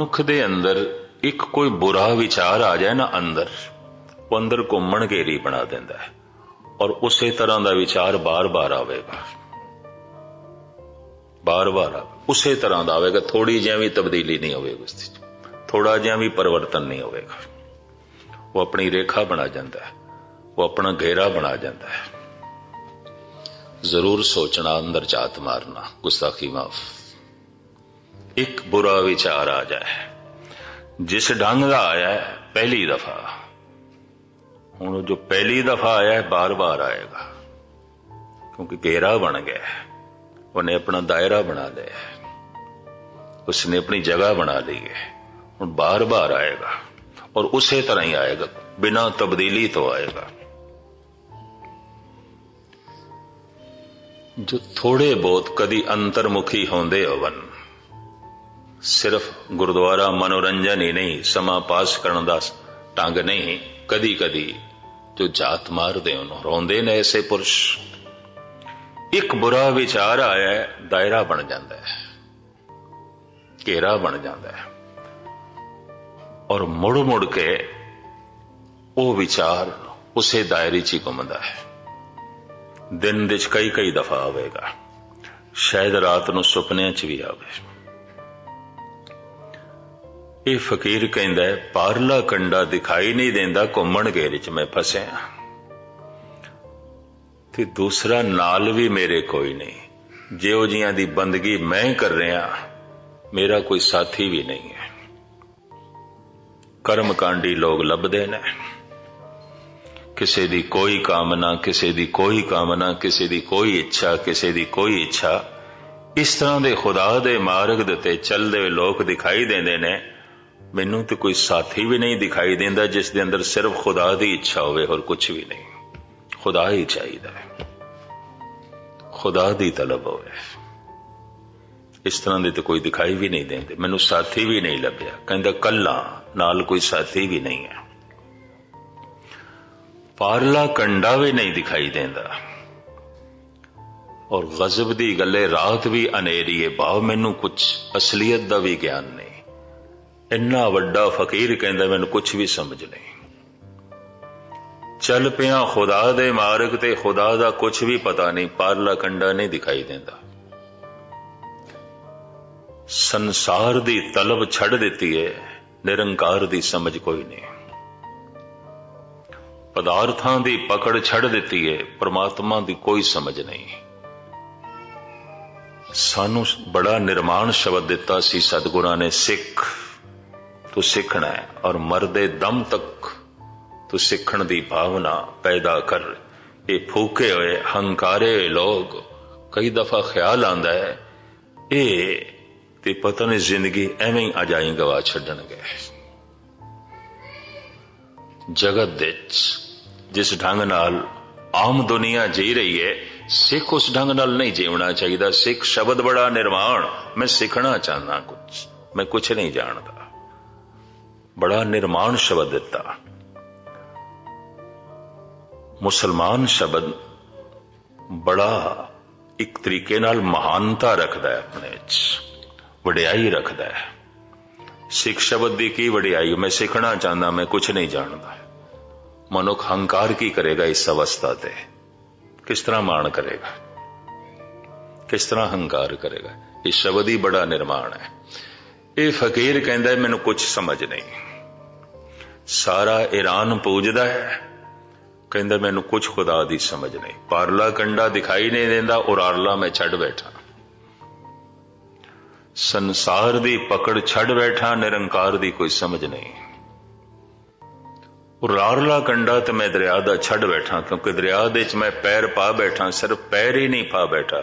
ਮਨੁੱਖ ਦੇ ਅੰਦਰ ਇੱਕ ਕੋਈ ਬੁਰਾ ਵਿਚਾਰ ਆ ਜਾਏ ਨਾ ਅੰਦਰ, ਉਹ ਅੰਦਰ ਘੁੰਮਣ ਘੇਰੀ ਬਣਾ ਦਿੰਦਾ ਹੈ ਔਰ ਉਸੇ ਤਰ੍ਹਾਂ ਦਾ ਵਿਚਾਰ ਬਾਰ-ਬਾਰ ਆਵੇਗਾ। ਬਾਰ-ਬਾਰ ਉਸੇ ਤਰ੍ਹਾਂ ਦਾ ਆਵੇਗਾ ਥੋੜੀ ਜਿਹੀ ਵੀ ਤਬਦੀਲੀ ਨਹੀਂ ਹੋਵੇਗੀ ਉਸ ਵਿੱਚ ਥੋੜਾ ਜਿਹਾ ਵੀ ਪਰਿਵਰਤਨ ਨਹੀਂ ਹੋਵੇਗਾ। ਉਹ ਆਪਣੀ ਰੇਖਾ ਬਣਾ ਜਾਂਦਾ ਹੈ, ਉਹ ਆਪਣਾ ਘੇਰਾ ਬਣਾ ਜਾਂਦਾ ਹੈ। ਜ਼ਰੂਰ ਸੋਚਣਾ, ਅੰਦਰ ਝਾਤ ਮਾਰਨਾ, ਗੁਸਤਾਖੀ ਮਾਫ। ਇੱਕ ਬੁਰਾ ਵਿਚਾਰ ਆ ਜਾਏ। ਜਿਸ ਢੰਗ ਦਾ ਆਇਆ ਪਹਿਲੀ ਦਫਾ। ਹੁਣ ਜੋ ਪਹਿਲੀ ਦਫਾ ਆਇਆ ਬਾਰ-ਬਾਰ ਆਏਗਾ। ਕਿਉਂਕਿ ਘੇਰਾ ਬਣ ਗਿਆ ਉਹਨੇ ਆਪਣਾ ਦਾਇਰਾ ਬਣਾ ਲਿਆ ਉਸਨੇ ਆਪਣੀ ਜਗ੍ਹਾ ਬਣਾ ਲਈ ਹੈ। ਹੁਣ ਬਾਰ-ਬਾਰ ਆਏਗਾ। ਔਰ ਉਸੇ ਤਰ੍ਹਾਂ ਹੀ ਆਏਗਾ। ਬਿਨਾਂ ਤਬਦੀਲੀ ਤੋਂ ਆਏਗਾ। ਜੋ ਥੋੜੇ ਬਹੁਤ ਕਦੀ ਅੰਤਰਮੁਖੀ ਹੁੰਦੇ ਹੋਵਨ ਸਿਰਫ ਗੁਰਦੁਆਰਾ ਮਨੋਰੰਜਨ ਹੀ ਨਹੀਂ, ਸਮਾਂ ਪਾਸ ਕਰਨ ਦਾ ਢੰਗ ਨਹੀਂ ਕਦੀ ਕਦੀ ਜੋ ਜਾਤ ਮਾਰਦੇ ਉਹਨੂੰ ਰੋਂਦੇ ਨੇ ਐਸੇ ਪੁਰਸ਼। ਇੱਕ ਬੁਰਾ ਵਿਚਾਰ ਆਇਆ, ਦਾਇਰਾ ਬਣ ਜਾਂਦਾ ਹੈ, ਘੇਰਾ ਬਣ ਜਾਂਦਾ ਹੈ। ਔਰ ਮੁੜ ਮੁੜ ਕੇ ਉਹ ਵਿਚਾਰ ਉਸੇ ਦਾਇਰੇ 'ਚ ਹੀ ਘੁੰਮਦਾ ਹੈ। ਦਿਨ ਵਿੱਚ ਕਈ ਕਈ ਦਫਾ ਆਵੇਗਾ। ਸ਼ਾਇਦ ਰਾਤ ਨੂੰ ਸੁਪਨਿਆਂ 'ਚ ਵੀ ਆਵੇ। ਇਹ ਫਕੀਰ ਕਹਿੰਦਾ ਹੈ, ਪਾਰਲਾ ਕੰਡਾ ਦਿਖਾਈ ਨਹੀਂ ਦਿੰਦਾ, ਘੁੰਮਣ ਘੇਰੇ 'ਚ ਮੈਂ ਫਸਿਆ। ਤੇ ਦੂਸਰਾ, ਨਾਲ ਵੀ ਮੇਰੇ ਕੋਈ ਨਹੀਂ। ਜਿਉ ਜੀਆਂ ਦੀ ਬੰਦਗੀ ਮੈਂ ਕਰ ਰਿਹਾ, ਮੇਰਾ ਕੋਈ ਸਾਥੀ ਵੀ ਨਹੀਂ ਹੈ। ਕਰਮਕਾਂਡੀ ਲੋਕ ਲੱਭਦੇ ਨੇ। ਕਿਸੇ ਦੀ ਕੋਈ ਕਾਮਨਾ, ਕਿਸੇ ਦੀ ਕੋਈ ਕਾਮਨਾ, ਕਿਸੇ ਦੀ ਕੋਈ ਇੱਛਾ, ਕਿਸੇ ਦੀ ਕੋਈ ਇੱਛਾ। ਇਸ ਤਰ੍ਹਾਂ ਦੇ ਖੁਦਾ ਦੇ ਮਾਰਗ ਦੇ ਉੱਤੇ ਚੱਲਦੇ ਲੋਕ ਦਿਖਾਈ ਦਿੰਦੇ ਨੇ। ਮੈਨੂੰ ਤੇ ਕੋਈ ਸਾਥੀ ਵੀ ਨਹੀਂ ਦਿਖਾਈ ਦਿੰਦਾ ਜਿਸ ਦੇ ਅੰਦਰ ਸਿਰਫ ਖੁਦਾ ਦੀ ਇੱਛਾ ਹੋਵੇ ਹੋਰ ਕੁਝ ਵੀ ਨਹੀਂ। ਖੁਦਾ ਹੀ ਚਾਹੀਦਾ ਹੈ। ਖੁਦਾ ਦੀ ਤਲਬ ਹੋਵੇ। ਇਸ ਤਰ੍ਹਾਂ ਦੇ ਤੇ ਕੋਈ ਦਿਖਾਈ ਵੀ ਨਹੀਂ ਦਿੰਦੇ। ਮੈਨੂੰ ਸਾਥੀ ਵੀ ਨਹੀਂ ਲੱਭਿਆ। ਕਹਿੰਦਾ, ਕੱਲਾ, ਨਾਲ ਕੋਈ ਸਾਥੀ ਵੀ ਨਹੀਂ ਹੈ। ਪਾਰਲਾ ਕੰਡਾ ਵੀ ਨਹੀਂ ਦਿਖਾਈ ਦਿੰਦਾ। ਔਰ ਗਜ਼ਬ ਦੀ ਗੱਲੇ ਰਾਤ ਵੀ ਹਨੇਰੀ ਹੈ ਭਾਵ ਮੈਨੂੰ ਕੁਝ ਅਸਲੀਅਤ ਦਾ ਵੀ ਗਿਆਨ ਨਹੀਂ। ਇੰਨਾ ਵੱਡਾ ਫਕੀਰ ਕਹਿੰਦਾ, ਮੈਨੂੰ ਕੁਝ ਵੀ ਸਮਝ ਨਹੀਂ। ਚੱਲ ਪਿਆ ਖੁਦਾ ਦੇ ਮਾਰਗ ਤੇ, ਖੁਦਾ ਦਾ ਕੁਝ ਵੀ ਪਤਾ ਨਹੀਂ, ਪਾਰਲਾ ਕੰਡਾ ਨਹੀਂ ਦਿਖਾਈ ਦਿੰਦਾ। ਸੰਸਾਰ ਦੀ ਤਲਬ ਛੱਡ ਦਿੱਤੀ ਹੈ ਨਿਰੰਕਾਰ ਦੀ ਸਮਝ ਕੋਈ ਨਹੀਂ। ਪਦਾਰਥਾਂ ਦੀ ਪਕੜ ਛੱਡ ਦਿੱਤੀ ਹੈ ਪ੍ਰਮਾਤਮਾ ਦੀ ਕੋਈ ਸਮਝ ਨਹੀਂ। ਸਾਨੂੰ ਬੜਾ ਨਿਰਮਾਣ ਸ਼ਬਦ ਦਿੱਤਾ ਸੀ, ਸਤਿਗੁਰਾਂ ਨੇ ਸਿੱਖ ਤੂੰ ਸਿੱਖਣਾ ਹੈ ਔਰ ਮਰਦੇ ਦਮ ਤੱਕ ਤੂੰ ਸਿੱਖਣ ਦੀ ਭਾਵਨਾ ਪੈਦਾ ਕਰ। ਇਹ ਫੂਕੇ ਹੋਏ, ਹੰਕਾਰੇ ਲੋਕ ਕਈ ਦਫਾ ਖਿਆਲ ਆਂਦਾ ਹੈ, ਇਹ ਤੇ ਪਤਾ ਨਹੀਂ ਜ਼ਿੰਦਗੀ ਐਵੇਂ ਹੀ ਅਜਾਈ ਗਵਾ ਛੱਡਣਗੇ। ਜਗਤ ਵਿੱਚ ਜਿਸ ਢੰਗ ਨਾਲ ਆਮ ਦੁਨੀਆ ਜੀ ਰਹੀ ਹੈ, ਸਿੱਖ ਉਸ ਢੰਗ ਨਾਲ ਨਹੀਂ ਜੀਵਣਾ ਚਾਹੀਦਾ। ਸਿੱਖ ਸ਼ਬਦ ਬੜਾ ਨਿਰਮਾਣ ਮੈਂ ਸਿੱਖਣਾ ਚਾਹੁੰਦਾ ਕੁਝ ਮੈਂ ਕੁਝ ਨਹੀਂ ਜਾਣਦਾ। ਬੜਾ ਨਿਰਮਾਣ ਸ਼ਬਦ ਦਿੱਤਾ। ਮੁਸਲਮਾਨ ਸ਼ਬਦ ਬੜਾ ਇੱਕ ਤਰੀਕੇ ਨਾਲ ਮਹਾਨਤਾ ਰੱਖਦਾ ਹੈ ਆਪਣੇ ਵਿੱਚ, ਵਡਿਆਈ ਰੱਖਦਾ ਹੈ। ਸਿੱਖ ਸ਼ਬਦ ਦੀ ਕੀ ਵਡਿਆਈ? ਮੈਂ ਸਿੱਖਣਾ ਚਾਹੁੰਦਾ, ਮੈਂ ਕੁਝ ਨਹੀਂ ਜਾਣਦਾ। ਮਨੁੱਖ ਹੰਕਾਰ ਕੀ ਕਰੇਗਾ ਇਸ ਅਵਸਥਾ ਤੇ? ਕਿਸ ਤਰ੍ਹਾਂ ਮਾਣ ਕਰੇਗਾ? ਕਿਸ ਤਰ੍ਹਾਂ ਹੰਕਾਰ ਕਰੇਗਾ? ਇਹ ਸ਼ਬਦ ਹੀ ਬੜਾ ਨਿਰਮਾਣ ਹੈ। ਇਹ ਫਕੀਰ ਕਹਿੰਦਾ ਮੈਨੂੰ ਕੁਝ ਸਮਝ ਨਹੀਂ। ਸਾਰਾ ਈਰਾਨ ਪੂਜਦਾ ਹੈ। ਕਹਿੰਦਾ, ਮੈਨੂੰ ਕੁਝ ਖੁਦਾ ਦੀ ਸਮਝ ਨਹੀਂ। ਪਾਰਲਾ ਕੰਡਾ ਦਿਖਾਈ ਨਹੀਂ ਦਿੰਦਾ, ਉਰਾਰਲਾ ਮੈਂ ਛੱਡ ਬੈਠਾ। ਸੰਸਾਰ ਦੀ ਪਕੜ ਛੱਡ ਬੈਠਾ, ਨਿਰੰਕਾਰ ਦੀ ਕੋਈ ਸਮਝ ਨਹੀਂ। ਉਰਾਰਲਾ ਕੰਡਾ ਤੇ ਮੈਂ ਦਰਿਆ ਦਾ ਛੱਡ ਬੈਠਾ, ਕਿਉਂਕਿ ਦਰਿਆ ਦੇ ਵਿੱਚ ਮੈਂ ਪੈਰ ਪਾ ਬੈਠਾ, ਸਿਰਫ ਪੈਰ ਹੀ ਨਹੀਂ ਪਾ ਬੈਠਾ।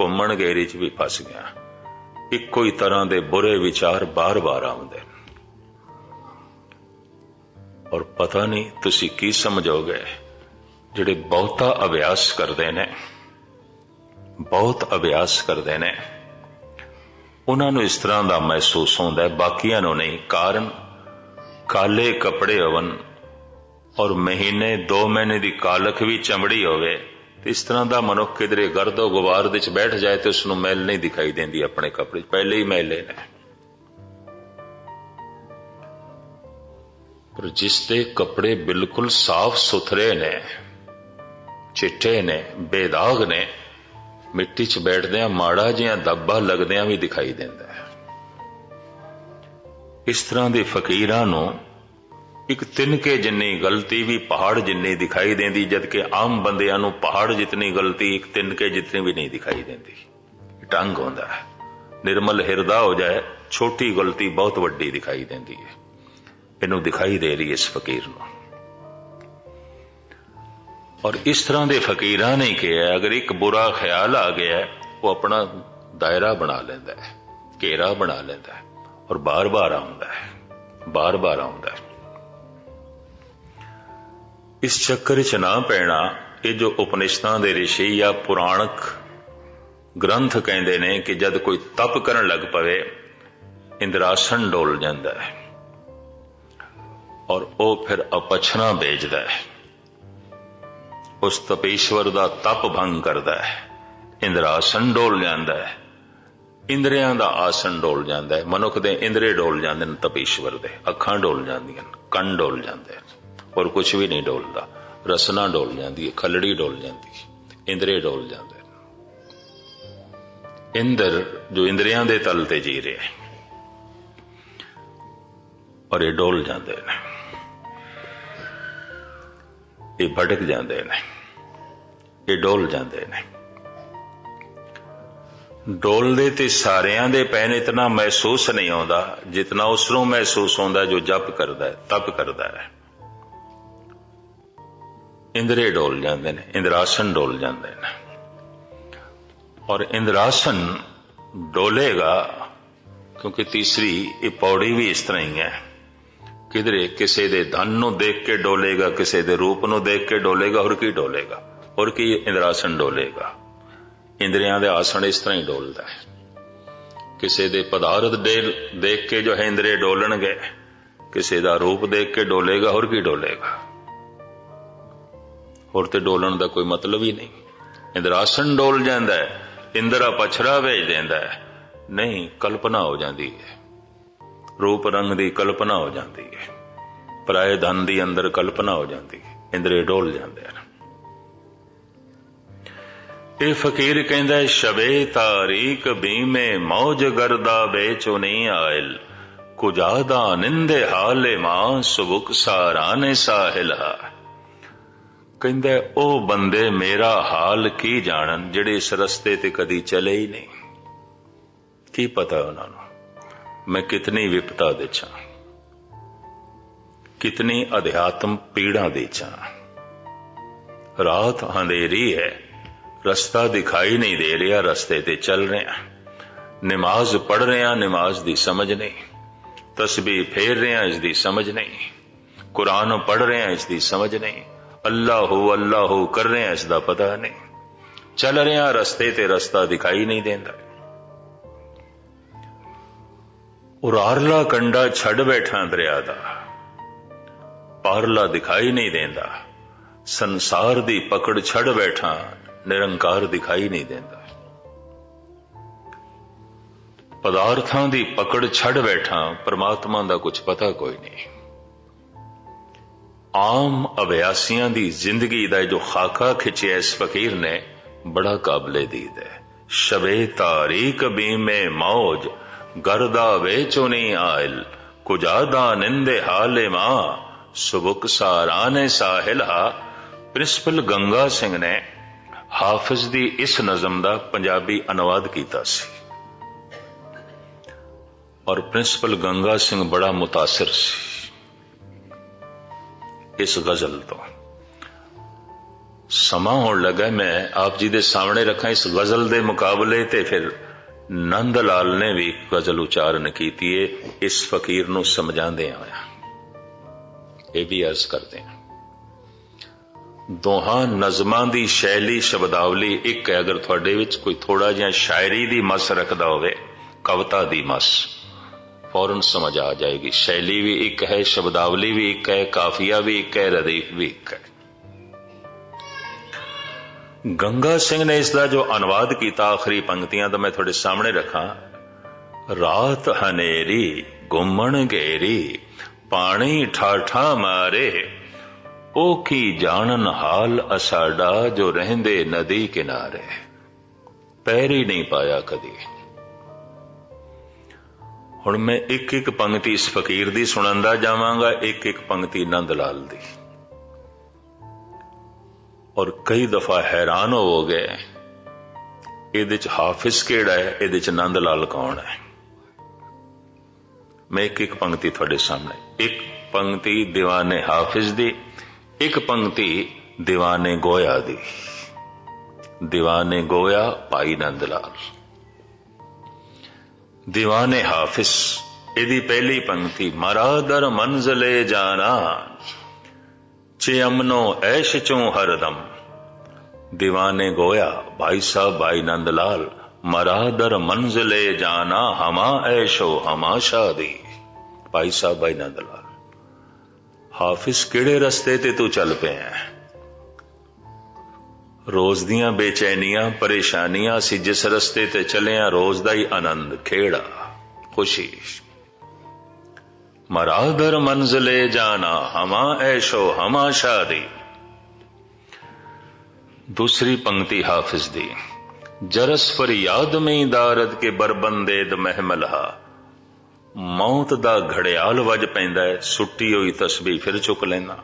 ਘੁੰਮਣ ਗੇਰੀ 'ਚ ਵੀ ਫਸ ਗਿਆ। ਇੱਕੋ ਹੀ ਤਰ੍ਹਾਂ ਦੇ ਬੁਰੇ ਵਿਚਾਰ ਬਾਰ-ਬਾਰ ਆਉਂਦੇ ਨੇ। ਔਰ ਪਤਾ ਨਹੀਂ ਤੁਸੀਂ ਕੀ ਸਮਝੋਗੇ, ਜਿਹੜੇ ਬਹੁਤਾ ਅਭਿਆਸ ਕਰਦੇ ਨੇ, ਬਹੁਤ ਅਭਿਆਸ ਕਰਦੇ ਨੇ, ਉਹਨਾਂ ਨੂੰ ਇਸ ਤਰ੍ਹਾਂ ਦਾ ਮਹਿਸੂਸ ਹੁੰਦਾ ਹੈ, ਬਾਕੀਆਂ ਨੂੰ ਨਹੀਂ। ਕਾਰਨ, ਕਾਲੇ ਕੱਪੜੇ ਹੋਵਨ ਔਰ ਮਹੀਨੇ 2 ਮਹੀਨੇ ਦੀ ਕਾਲਖ ਵੀ ਚਮੜੀ ਹੋਵੇ ਤੇ ਇਸ ਤਰ੍ਹਾਂ ਦਾ ਮਨੁੱਖ ਕਿਧਰੇ ਗਰਦੋ ਗੁਬਾਰ ਦੇ ਵਿੱਚ ਬੈਠ ਜਾਏ ਤੇ ਉਸ ਨੂੰ ਮੈਲ ਨਹੀਂ ਦਿਖਾਈ ਦਿੰਦੀ ਆਪਣੇ ਕੱਪੜੇ ਪਹਿਲੇ ਹੀ ਮੈਲੇ ਨੇ ਪਰ ਜਿਸ ਦੇ ਕੱਪੜੇ ਬਿਲਕੁਲ ਸਾਫ਼ ਸੁਥਰੇ ਨੇ, ਚਿੱਟੇ ਨੇ, ਬੇਦਾਗ ਨੇ, ਮਿੱਟੀ 'ਚ ਬੈਠਦਿਆਂ ਮਾੜਾ ਜਿਹਾ ਦੱਬਾ ਲੱਗਦਿਆਂ ਵੀ ਦਿਖਾਈ ਦਿੰਦਾ ਹੈ। ਇਸ ਤਰ੍ਹਾਂ ਦੇ ਫਕੀਰਾਂ ਨੂੰ ਇੱਕ ਤਿਨਕੇ ਜਿੰਨੀ ਗਲਤੀ ਵੀ ਪਹਾੜ ਜਿੰਨੀ ਦਿਖਾਈ ਦਿੰਦੀ, ਜਦਕਿ ਆਮ ਬੰਦਿਆਂ ਨੂੰ ਪਹਾੜ ਜਿੰਨੀ ਗਲਤੀ, ਇੱਕ ਤਿਨਕੇ ਜਿੰਨੀ ਵੀ ਨਹੀਂ ਦਿਖਾਈ ਦਿੰਦੀ। ਟੰਗ ਹੁੰਦਾ ਹੈ। ਨਿਰਮਲ ਹਿਰਦਾ ਹੋ ਜਾਏ, ਛੋਟੀ ਗਲਤੀ ਬਹੁਤ ਵੱਡੀ ਦਿਖਾਈ ਦਿੰਦੀ ਹੈ। ਇਹਨੂੰ ਦਿਖਾਈ ਦੇ ਰਹੀ ਇਸ ਫਕੀਰ ਨੂੰ। ਔਰ ਇਸ ਤਰ੍ਹਾਂ ਦੇ ਫਕੀਰਾਂ ਨੇ ਕਿਹਾ, ਅਗਰ ਇੱਕ ਬੁਰਾ ਖਿਆਲ ਆ ਗਿਆ, ਉਹ ਆਪਣਾ ਦਾਇਰਾ ਬਣਾ ਲੈਂਦਾ ਹੈ, ਘੇਰਾ ਬਣਾ ਲੈਂਦਾ ਹੈ, ਔਰ ਬਾਰ-ਬਾਰ ਆਉਂਦਾ ਹੈ, ਬਾਰ-ਬਾਰ ਆਉਂਦਾ ਹੈ। ਇਸ ਚੱਕਰ 'ਚ ਨਾ ਪੈਣਾ, ਇਹ ਜੋ ਉਪਨਿਸ਼ਦਾਂ ਦੇ ਰਿਸ਼ੀ ਜਾਂ ਪੁਰਾਣਕ ਗ੍ਰੰਥ ਕਹਿੰਦੇ ਨੇ ਕਿ ਜਦ ਕੋਈ ਤਪ ਕਰਨ ਲੱਗ ਪਵੇ, ਇੰਦਰਾਸਨ ਡੋਲ ਜਾਂਦਾ ਹੈ ਔਰ ਉਹ ਫਿਰ ਅਪਛਣਾ ਵੇਚਦਾ ਹੈ। ਉਸ ਤਪੇਸ਼ਵਰ ਦਾ ਤਪ ਭੰਗ ਕਰਦਾ ਹੈ। ਇੰਦਰਾਸਨ ਡੋਲ ਜਾਂਦਾ ਹੈ। ਇੰਦਰੀਆਂ ਦਾ ਆਸਨ ਡੋਲ ਜਾਂਦਾ ਹੈ। ਮਨੁੱਖ ਦੇ ਇੰਦਰੇ ਡੋਲ ਜਾਂਦੇ ਨੇ, ਤਪੇਸ਼ਵਰ ਦੇ। ਅੱਖਾਂ ਡੋਲ ਜਾਂਦੀਆਂ ਨੇ, ਕੰਨ ਡੋਲ ਜਾਂਦੇ ਨੇ। ਔਰ ਕੁਝ ਵੀ ਨਹੀਂ ਡੋਲਦਾ। ਰਸਨਾ ਡੋਲ ਜਾਂਦੀ ਹੈ, ਖਲੜੀ ਡੋਲ ਜਾਂਦੀ ਹੈ, ਇੰਦਰੇ ਡੋਲ ਜਾਂਦੇ ਇੰਦਰ ਜੋ ਇੰਦਰੀਆਂ ਦੇ ਤਲ ਤੇ ਜੀ ਰਿਹਾ ਹੈ, ਔਰ ਇਹ ਡੋਲ ਜਾਂਦੇ ਨੇ। ਇਹ ਭਟਕ ਜਾਂਦੇ ਨੇ। ਇਹ ਡੋਲ ਜਾਂਦੇ ਨੇ। ਡੋਲਦੇ ਤੇ ਸਾਰਿਆਂ ਦੇ ਪੈਨ ਇਤਨਾ ਮਹਿਸੂਸ ਨਹੀਂ ਆਉਂਦਾ, ਜਿਤਨਾ ਉਸ ਨੂੰ ਮਹਿਸੂਸ ਹੁੰਦਾ ਜੋ ਜਪ ਕਰਦਾ ਹੈ, ਤਪ ਕਰਦਾ ਹੈ। ਇੰਦਰੇ ਡੋਲ ਜਾਂਦੇ ਨੇ, ਇੰਦਰਾਸਨ ਡੋਲ ਜਾਂਦੇ ਨੇ। ਔਰ ਇੰਦਰਾਸਨ ਡੋਲੇਗਾ ਕਿਉਂਕਿ ਤੀਸਰੀ ਇਹ ਪੌੜੀ ਵੀ ਇਸ ਤਰ੍ਹਾਂ ਹੀ ਹੈ। ਕਿਧਰੇ ਕਿਸੇ ਦੇ ਧਨ ਨੂੰ ਦੇਖ ਕੇ ਡੋਲੇਗਾ, ਕਿਸੇ ਦੇ ਰੂਪ ਨੂੰ ਦੇਖ ਕੇ ਡੋਲੇਗਾ, ਹੋਰ ਕੀ ਡੋਲੇਗਾ? ਔਰ ਕੀ ਇੰਦਰਾਸਨ ਡੋਲੇਗਾ? ਇੰਦਰੀਆਂ ਦੇ ਆਸਣ ਇਸ ਤਰ੍ਹਾਂ ਹੀ ਡੋਲਦਾ ਹੈ। ਕਿਸੇ ਦੇ ਪਦਾਰਥ ਦੇ ਦੇਖ ਕੇ ਜੋ ਹੈ ਇੰਦਰੇ ਡੋਲਣਗੇ, ਕਿਸੇ ਦਾ ਰੂਪ ਦੇਖ ਕੇ ਡੋਲੇਗਾ, ਹੋਰ ਕੀ ਡੋਲੇਗਾ? ਹੋਰ ਤੇ ਡੋਲਣ ਦਾ ਕੋਈ ਮਤਲਬ ਹੀ ਨਹੀਂ। ਇੰਦਰਾਸਨ ਡੋਲ ਜਾਂਦਾ ਹੈ, ਇੰਦਰਾ ਪਛੜਾ ਵੇਚ ਦਿੰਦਾ ਹੈ। ਨਹੀਂ, ਕਲਪਨਾ ਹੋ ਜਾਂਦੀ ਹੈ। ਰੂਪ ਰੰਗ ਦੀ ਕਲਪਨਾ ਹੋ ਜਾਂਦੀ ਹੈ। ਪਰਾਏ ਧਨ ਦੀ ਅੰਦਰ ਕਲਪਨਾ ਹੋ ਜਾਂਦੀ ਹੈ। ਇੰਦਰੇ ਡੋਲ ਜਾਂਦੇ ਹਨ। ਇਹ ਫਕੀਰ ਕਹਿੰਦਾ ਸ਼ਬੇ ਤਾਰੀਕ ਬੀਮੇ ਮੌਜ ਗਰਦਾ ਵੇਚੋ ਨਹੀਂ ਆਇਲ। ਕੁਜਾਦਾ ਨਿੰਦੇ ਹਾਲੇ ਮਾਂ ਸੁਬੁਕ ਸਾਰਾ ਸਾਰਾਨੇ ਸਾਹਿਲਾ ਕਹਿੰਦਾ, ਉਹ ਬੰਦੇ ਮੇਰਾ ਹਾਲ ਕੀ ਜਾਣਨ ਜਿਹੜੇ ਇਸ ਰਸਤੇ ਤੇ ਕਦੀ ਚਲੇ ਹੀ ਨਹੀਂ? ਕੀ ਪਤਾ ਉਹਨਾਂ ਨੂੰ? ਮੈਂ ਕਿਤਨੀ ਵਿਪਤਾ ਦੇ ਚਾਂ ਕਿਤਨੀ ਅਧਿਆਤਮ ਪੀੜਾ ਦੇ ਚਾਂ ਰਾਤ ਹਨੇਰੀ ਹੈ, ਰਸਤਾ ਦਿਖਾਈ ਨਹੀਂ ਦੇ ਰਿਹਾ, ਰਸਤੇ ਤੇ ਚੱਲ ਰਹੇ। ਹਾਂ ਨਮਾਜ਼ ਪੜ ਰਹੇ ਹਾਂ ਨਮਾਜ਼ ਦੀ ਸਮਝ ਨਹੀਂ। ਤਸਬੀਹ ਫੇਰ ਰਹੇ ਹਾਂ ਇਸ ਦੀ ਸਮਝ ਨਹੀਂ। ਕੁਰਾਨ ਪੜ ਰਹੇ ਹਾਂ ਇਸ ਦੀ ਸਮਝ ਨਹੀਂ। ਅੱਲਾ ਹੋ ਕਰ ਰਹੇ ਹਾਂ ਇਸ ਦਾ ਪਤਾ ਨਹੀਂ। ਚੱਲ ਰਹੇ ਹਾਂ, ਰਸਤੇ ਤੇ ਰਸਤਾ ਦਿਖਾਈ ਨਹੀਂ ਦਿੰਦਾ। ਉਰਾਰਲਾ ਕੰਡਾ ਛੱਡ ਬੈਠਾ ਦਰਿਆ ਦਾ। ਪਾਰਲਾ ਦਿਖਾਈ ਨਹੀਂ ਦਿੰਦਾ। ਸੰਸਾਰ ਦੀ ਪਕੜ ਛੱਡ ਬੈਠਾ, ਨਿਰੰਕਾਰ ਦਿਖਾਈ ਨਹੀਂ ਦਿੰਦਾ। ਪਦਾਰਥਾਂ ਦੀ ਪਕੜ ਛੱਡ ਬੈਠਾ, ਪਰਮਾਤਮਾ ਦਾ ਕੁਝ ਪਤਾ ਕੋਈ ਨਹੀਂ। ਆਮ ਅਭਿਆਸੀਆਂ ਦੀ ਜ਼ਿੰਦਗੀ ਦਾ ਜੋ ਖਾਕਾ ਖਿੱਚਿਆ ਇਸ ਫਕੀਰ ਨੇ, ਬੜਾ ਕਾਬਲੇ ਦੀਦ ਹੈ। ਸ਼ਬੇ ਤਾਰੀਕ ਬੀਮੇ ਮੌਜ, ਗਰਦਾ ਵੇਚੋ ਨਹੀਂ ਆਇਲ ਕੁਜਾਦਾ ਨਿੰਦੇ ਹਾਲੇ ਮਾਂ, ਸੁਬੁਕ ਸਾਰਾਨੇ ਸਾਹਿਲਾ ਪ੍ਰਿੰਸੀਪਲ ਗੰਗਾ ਸਿੰਘ ਨੇ ਹਾਫਿਜ਼ ਦੀ ਇਸ ਨਜ਼ਮ ਦਾ ਪੰਜਾਬੀ ਅਨੁਵਾਦ ਕੀਤਾ ਸੀ। ਔਰ ਪ੍ਰਿੰਸੀਪਲ ਗੰਗਾ ਸਿੰਘ ਬੜਾ ਮੁਤਾਸਰ ਸੀ। ਇਸ ਗਜ਼ਲ ਤੋਂ। ਸਮਾਂ ਹੋਣ ਲੱਗਾ ਮੈਂ ਆਪ ਜੀ ਦੇ ਸਾਹਮਣੇ ਰੱਖਾਂ ਇਸ ਗਜ਼ਲ ਦੇ ਮੁਕਾਬਲੇ ਤੇ ਫਿਰ ਨੰਦ ਲਾਲ ਨੇ ਵੀ ਗਜ਼ਲ ਉਚਾਰਨ ਕੀਤੀ ਏ, ਇਸ ਫਕੀਰ ਨੂੰ ਸਮਝਾਉਂਦੇ ਆਇਆ ਇਹ ਵੀ ਅਰਜ਼ ਕਰਦੇ ਹਾਂ। ਦੋਹਾਂ ਨਜ਼ਮਾਂ ਦੀ ਸ਼ੈਲੀ, ਸ਼ਬਦਾਵਲੀ, ਇੱਕ ਹੈ ਅਗਰ ਤੁਹਾਡੇ ਵਿੱਚ ਕੋਈ ਥੋੜਾ ਜਿਹਾ ਸ਼ਾਇਰੀ ਦੀ ਮਸ ਰੱਖਦਾ ਹੋਵੇ, ਕਵਿਤਾ ਦੀ ਮਸ। ਫੌਰਨ ਸਮਝ ਆ ਜਾਏਗੀ। ਸ਼ੈਲੀ ਵੀ ਇੱਕ ਹੈ, ਸ਼ਬਦਾਵਲੀ ਵੀ ਇੱਕ ਹੈ, ਕਾਫੀਆ ਵੀ ਇੱਕ ਹੈ ਰਦੀਫ ਵੀ ਇੱਕ ਹੈ। ਗੰਗਾ ਸਿੰਘ ਨੇ ਇਸ ਦਾ ਜੋ ਅਨੁਵਾਦ ਕੀਤਾ ਆਖਰੀ ਪੰਕਤੀਆਂ ਦਾ ਮੈਂ ਤੁਹਾਡੇ ਸਾਹਮਣੇ ਰੱਖਾਂ। ਰਾਤ ਹਨੇਰੀ, ਗੁੰਮਣ ਗੇਰੀ ਪਾਣੀ ਠਾਠਾ ਮਾਰੇ, ਉਹ ਕੀ ਜਾਣਨ ਹਾਲ ਅਸਾਡਾ ਜੋ ਰਹਿੰਦੇ ਨਦੀ ਕਿਨਾਰੇ। ਪੈਰ ਹੀ ਨਹੀਂ ਪਾਇਆ ਕਦੀ। ਹੁਣ ਮੈਂ ਇੱਕ ਇੱਕ ਪੰਕਤੀ ਇਸ ਫਕੀਰ ਦੀ ਸੁਣਾਉਂਦਾ ਜਾਵਾਂਗਾ ਇੱਕ ਇੱਕ ਪੰਕਤੀ ਨੰਦ ਲਾਲ ਦੀ। ਔਰ ਕਈ ਦਫਾ ਹੈਰਾਨ ਹੋਵੋਗੇ, ਇਹਦੇ ਚ ਹਾਫਿਜ਼ ਕਿਹੜਾ ਹੈ, ਇਹਦੇ ਚ ਨੰਦ ਲਾਲ ਕੌਣ ਹੈ? ਮੈਂ ਇੱਕ ਇੱਕ ਪੰਕਤੀ ਤੁਹਾਡੇ ਸਾਹਮਣੇ। ਇੱਕ ਪੰਕਤੀ ਦੀਵਾਨੇ ਹਾਫਿਜ਼ ਦੀ, ਇੱਕ ਪੰਕਤੀ ਦੀਵਾਨੇ ਗੋਇਆ ਦੀ। ਦੀਵਾਨੇ ਗੋਇਆ, ਭਾਈ ਨੰਦ ਲਾਲ। ਦੀਵਾਨੇ ਹਾਫਿਜ਼ ਇਹਦੀ ਪਹਿਲੀ ਪੰਕਤੀ ਮਰਾ ਦਰ ਮੰਜ਼ਲੇ ਜਾਣਾ ਚੇ ਅਮਨੋ ਐਸ਼ ਚੋਂ ਹਰਦਮ ਦੀਵਾਨੇ ਗੋਇਆ ਭਾਈ ਸਾਹਿਬ ਭਾਈ ਨੰਦ ਲਾਲ ਮਰਾ ਦਰ ਮੰਜ਼ਲੇ ਜਾਣਾ ਹਮਾ ਐਸ਼ੋ ਹਮਾ ਸ਼ਾਦੀ ਭਾਈ ਸਾਹਿਬ ਭਾਈ ਨੰਦ ਲਾਲ ਹਾਫਿਜ਼ ਕਿਹੜੇ ਰਸਤੇ ਤੇ ਤੂੰ ਚੱਲ ਪਿਆ ਹੈ ਰੋਜ਼ ਦੀਆਂ ਬੇਚੈਨੀਆਂ ਪਰੇਸ਼ਾਨੀਆਂ ਅਸੀਂ ਜਿਸ ਰਸਤੇ ਤੇ ਚੱਲੇ ਆ ਰੋਜ਼ ਦਾ ਹੀ ਆਨੰਦ ਖੇੜਾ ਖੁਸ਼ੀ ਮਰਾਦਰ ਮੰਜ਼ਲੇ ਜਾਣਾ ਹਮਾ ਐਸ਼ੋ ਹਮਾ ਸ਼ਾਦੀ दूसरी पंक्ति हाफिज दी जरस फरियाद में दारद के बरबंदे द महमलहा ਮੌਤ ਦਾ ਘੜਿਆਲ ਵੱਜ ਪੈਂਦਾ ਹੈ ਸੁੱਟੀ ਹੋਈ ਤਸਬੀਹ ਫਿਰ ਚੁੱਕ ਲੈਣਾ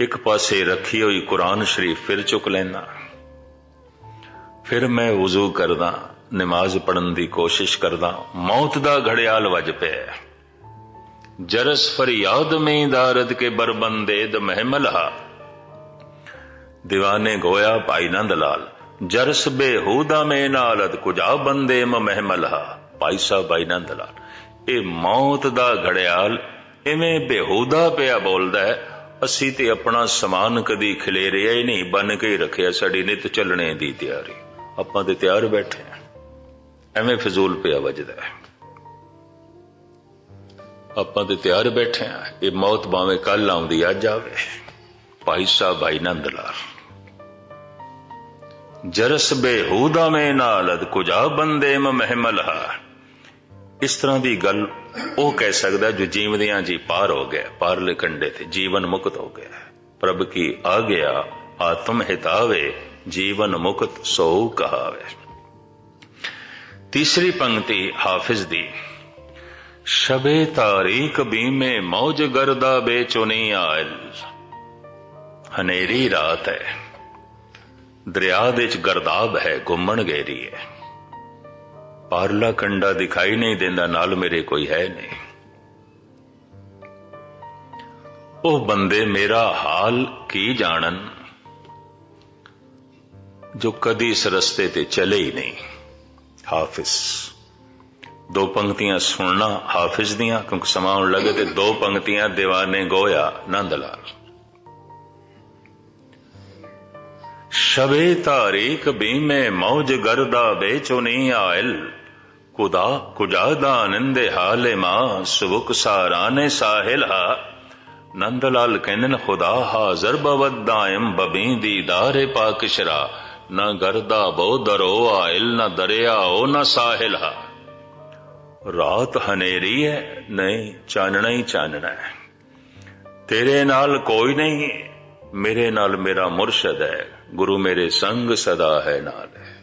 ਇੱਕ ਪਾਸੇ ਰੱਖੀ ਹੋਈ ਕੁਰਾਨ ਸ਼ਰੀਫ ਫਿਰ ਚੁੱਕ ਲੈਣਾ ਫਿਰ ਮੈਂ ਵਜ਼ੂ ਕਰਦਾ, ਨਮਾਜ਼ ਪੜਨ ਦੀ ਕੋਸ਼ਿਸ਼ ਕਰਦਾ, ਮੌਤ ਦਾ ਘੜਿਆਲ ਵੱਜ ਪਿਆ। ਜਰਸ ਫਰਿਆਦ ਮੇਂ ਦਾਰਦ ਕੇ ਬਰਬੰਦੇਦ ਮਹਿਮਲ ਹਾ ਦੀਵਾਨੇ ਗੋਇਆ ਭਾਈ ਨੰਦ ਲਾਲ, ਜਰਸ ਬੇਹੂਦਾ ਮੇ ਨਾਲਤ ਕੁਝਾ ਬੰਦੇ ਮ ਮਹਿਮਲ ਹਾ ਭਾਈ ਸਾਹਿਬ, ਭਾਈ ਨੰਦ ਲਾਲ, ਇਹ ਮੌਤ ਦਾ ਘੜਿਆਲ ਇਵੇਂ ਬੇਹੂਦਾ ਪਿਆ ਬੋਲਦਾ ਹੈ ਅਸੀਂ ਤੇ ਆਪਣਾ ਸਮਾਨ ਕਦੀ ਖਲੇਰਿਆ ਹੀ ਨਹੀਂ ਬਨ ਕੇ ਹੀ ਰੱਖਿਆ ਸਾਡੀ ਨਿਤ ਚੱਲਣੇ ਦੀ ਤਿਆਰੀ। ਆਪਾਂ ਤੇ ਤਿਆਰ ਬੈਠੇ ਆ ਐਵੇਂ ਫਜ਼ੂਲ ਪਿਆ ਵੱਜਦਾ ਹੈ। ਆਪਾਂ ਤੇ ਤਿਆਰ ਬੈਠੇ ਆ ਇਹ ਮੌਤ ਭਾਵੇਂ ਕੱਲ ਆਉਂਦੀ, ਅੱਜ ਆਵੇ। ਭਾਈ ਸਾਹਿਬ ਭਾਈ ਨੰਦ ਲਾਲ ਜਰਸ ਬੇਹੂਦਾ ਮੇ ਨਾਲਦ ਕੁਜਾ ਬੰਦੇ ਮ ਮਹਿਮਲਹਾ ਇਸ ਤਰ੍ਹਾਂ ਦੀ ਗੱਲ ਉਹ ਕਹਿ ਸਕਦਾ ਜੋ ਜੀਵਦਿਆਂ ਜੀ ਪਾਰ ਹੋ ਗਿਆ, ਪਾਰਲੇ ਕੰਡੇ ਤੇ ਜੀਵਨ ਮੁਕਤ ਹੋ ਗਿਆ ਪ੍ਰਭ ਕੀ ਆ ਗਿਆ, ਆਤਮ ਹਿਤਾਵੇ ਜੀਵਨ ਮੁਕਤ ਸੋ ਕਹਾਵੇ। ਤੀਸਰੀ ਪੰਕਤੀ ਹਾਫਿਜ਼ ਦੀ, ਸ਼ਬੇ ਤਾਰੀਕ ਬੀਮੇ ਮੌਜ ਗਰਦਾ ਬੇਚੁਨੀ ਆਇਲ। ਹਨੇਰੀ ਰਾਤ ਹੈ, ਦਰਿਆ ਦੇ ਵਿੱਚ ਗਰਦਾਬ ਹੈ ਗੁੰਮਣ ਗੇਰੀ ਹੈ। ਪਾਰਲਾ ਕੰਡਾ ਦਿਖਾਈ ਨਹੀਂ ਦਿੰਦਾ, ਨਾਲ ਮੇਰੇ ਕੋਈ ਹੈ ਨਹੀਂ। ਉਹ ਬੰਦੇ, ਮੇਰਾ ਹਾਲ ਕੀ ਜਾਣਨ? ਜੋ ਕਦੀ ਇਸ ਰਸਤੇ ਤੇ ਚਲੇ ਹੀ ਨਹੀਂ। ਹਾਫਿਜ਼। ਦੋ ਪੰਕਤੀਆਂ ਸੁਣਨਾ ਹਾਫਿਜ਼ ਦੀਆਂ, ਕਿਉਂਕਿ ਸਮਾਂ ਆਉਣ ਲੱਗੇ ਤੇ ਦੋ ਪੰਕਤੀਆਂ ਦੀਵਾਨੇ ਗੋਇਆ ਨੰਦ ਲਾਲ। ਸ਼ਬੇ ਤਾਰੀਕ ਬੀਮੇ ਮੌਜ ਗਰਦਾ ਬੇਚੁਨੀ ਆਇਲ। ਕੁਦਾ ਕੁਜਾਦਾ ਆਨੰਦੇ ਹਾਲੇ ਮਾ ਸੁਖ ਸਾਰਾਨੇ ਸਾਹਿਲਾ ਨੰਦ ਲਾਲ ਕਹਿੰਦੇ ਨੇ ਖੁਦਾ ਹਾਜ਼ਰ ਬਵਦਾਇਮ ਬਬੀ ਦੀਦਾਰੇ ਪਾਕਸ਼ਰਾ ਨਾ ਗਰਦਾ ਬਹੁ ਦਰੋ ਆਇਲ, ਨਾ ਦਰਿਆਓ ਨਾ ਸਾਹਿਲਾ ਰਾਤ ਹਨੇਰੀ ਹੈ ਨਹੀਂ, ਚਾਨਣਾ ਹੀ ਚਾਨਣਾ ਹੈ ਤੇਰੇ ਨਾਲ ਕੋਈ ਨਹੀਂ, ਮੇਰੇ ਨਾਲ ਮੇਰਾ ਮੁਰਸ਼ਦ ਹੈ ਗੁਰੂ ਮੇਰੇ ਸੰਗ ਸਦਾ ਹੈ ਨਾਲ ਹੈ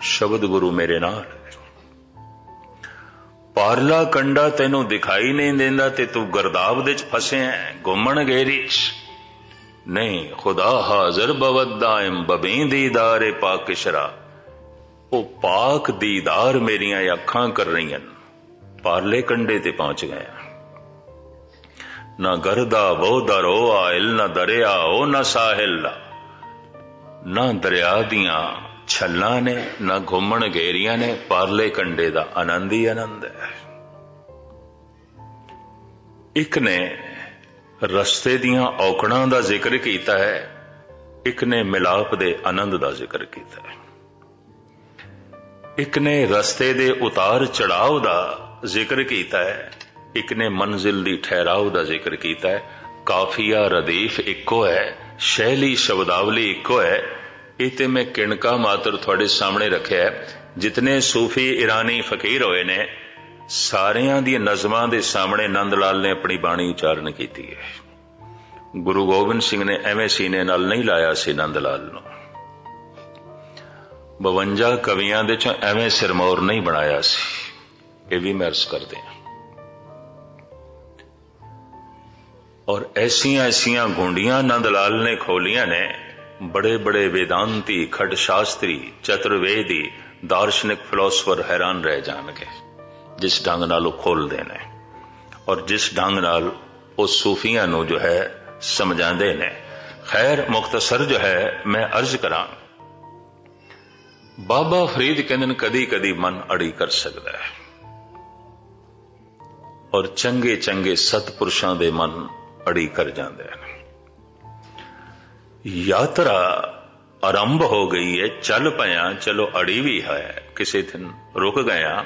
ਸ਼ਬਦ ਗੁਰੂ ਮੇਰੇ ਨਾਲ ਹੈ ਪਾਰਲਾ ਕੰਡਾ ਤੈਨੂੰ ਦਿਖਾਈ ਨਹੀਂ ਦਿੰਦਾ ਤੇ ਤੂੰ ਗਰਦਾਬ ਦੇ ਫਸਿਆ ਹੈ ਘੁੰਮਣ ਨਹੀਂ, ਖੁਦਾ ਹਾਜ਼ਰ ਬਵਦਾਇਮ ਬਬੀ ਦੀਦਾਰੇ ਪਾਕਿਸ਼ਰਾ ਉਹ ਪਾਕ ਦੀਦਾਰ ਮੇਰੀਆਂ ਅੱਖਾਂ ਕਰ ਰਹੀਆਂ ਪਾਰਲੇ ਕੰਡੇ ਤੇ ਪਹੁੰਚ ਗਏ ਨਾ ਗਰਦਾ ਬਹੁ ਦਰੋ ਆਇਲ, ਨਾ ਦਰਿਆ ਉਹ ਨਾ ਸਾਹਿਲ। ਨਾ ਦਰਿਆ ਦੀਆਂ ਛੱਲਾਂ ਨੇ, ਨਾ ਘੁੰਮਣ ਗੇਰੀਆਂ ਨੇ, ਪਾਰਲੇ ਕੰਡੇ ਦਾ ਆਨੰਦ ਹੀ ਆਨੰਦ ਹੈ। ਇੱਕ ਨੇ ਰਸਤੇ ਦੀਆਂ ਔਕੜਾਂ ਦਾ ਜ਼ਿਕਰ ਕੀਤਾ ਹੈ, ਇੱਕ ਨੇ ਮਿਲਾਪ ਦੇ ਆਨੰਦ ਦਾ ਜ਼ਿਕਰ ਕੀਤਾ ਹੈ। ਇੱਕ ਨੇ ਰਸਤੇ ਦੇ ਉਤਾਰ ਚੜਾਵ ਦਾ ਜ਼ਿਕਰ ਕੀਤਾ ਹੈ, ਇੱਕ ਨੇ ਮੰਜ਼ਿਲ ਦੀ ਠਹਿਰਾਵ ਦਾ ਜ਼ਿਕਰ ਕੀਤਾ ਹੈ। ਕਾਫੀਆ ਰਦੀਫ ਇੱਕੋ ਹੈ, ਸ਼ੈਲੀ ਸ਼ਬਦਾਵਲੀ ਇੱਕੋ ਹੈ ਇਹ ਤੇ ਮੈਂ ਕਿਣਕਾ ਮਾਤਰ ਤੁਹਾਡੇ ਸਾਹਮਣੇ ਰੱਖਿਆ ਹੈ। ਜਿਤਨੇ ਸੂਫੀ ਇਰਾਨੀ ਫਕੀਰ ਹੋਏ ਨੇ, ਸਾਰਿਆਂ ਦੀਆਂ ਨਜ਼ਮਾਂ ਦੇ ਸਾਹਮਣੇ ਨੰਦ ਲਾਲ ਨੇ ਆਪਣੀ ਬਾਣੀ ਉਚਾਰਨ ਕੀਤੀ ਹੈ। ਗੁਰੂ ਗੋਬਿੰਦ ਸਿੰਘ ਨੇ ਐਵੇਂ ਸੀਨੇ ਨਾਲ ਨਹੀਂ ਲਾਇਆ ਸੀ ਨੰਦ ਲਾਲ ਨੂੰ। 52 ਕਵੀਆਂ ਦੇ ਚੋਂ ਐਵੇਂ ਸਿਰਮੌਰ ਨਹੀਂ ਬਣਾਇਆ ਸੀ। ਇਹ ਵੀ ਮੈਂ ਅਰਜ਼ ਕਰਦੇ ਹਾਂ। ਔਰ ਐਸੀਆਂ ਐਸੀਆਂ ਗੁੰਡੀਆਂ ਨੰਦ ਲਾਲ ਨੇ ਖੋਲੀਆਂ ਨੇ ਬੜੇ ਬੜੇ ਵੇਦਾਂਤੀ ਖੜ ਸ਼ਾਸਤਰੀ, ਚਤੁਰਵੇਦੀ, ਦਾਰਸ਼ਨਿਕ ਫਿਲਾਸਫਰ ਹੈਰਾਨ ਰਹਿ ਜਾਣਗੇ, ਜਿਸ ਢੰਗ ਨਾਲ ਉਹ ਖੋਲਦੇ ਨੇ। ਔਰ ਜਿਸ ਢੰਗ ਨਾਲ ਉਹ ਸੂਫੀਆਂ ਨੂੰ ਜੋ ਹੈ ਸਮਝਾਉਂਦੇ ਨੇ। ਖੈਰ ਮੁਖਤਸਰ ਜੋ ਹੈ, ਮੈਂ ਅਰਜ਼ ਕਰਾਂ, ਬਾਬਾ ਫਰੀਦ ਕਹਿੰਦੇ ਨੇ, ਕਦੀ ਕਦੀ ਮਨ ਅੜੀ ਕਰ ਸਕਦਾ ਹੈ। ਔਰ ਚੰਗੇ ਚੰਗੇ ਸਤਪੁਰਸ਼ਾਂ ਦੇ ਮਨ ਅੜੀ ਕਰ ਜਾਂਦੇ ਹਨ ਯਾਤਰਾ ਆਰੰਭ ਹੋ ਗਈ ਹੈ। ਚੱਲ ਪਿਆ, ਚਲੋ ਅੜੀ ਵੀ ਹੈ। ਕਿਸੇ ਦਿਨ ਰੁਕ ਗਿਆ।